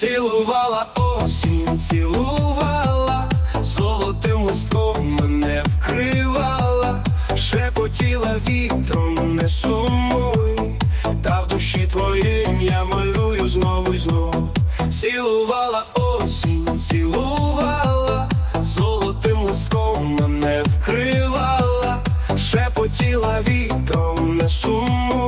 Цілувала осінь, цілувала, золотим листком мене вкривала, шепотіла вітром, не сумуй, та в душі твоїм я малюю знову й знов. Цілувала осінь, цілувала, золотим листком мене вкривала, шепотіла вітром, не сумуй.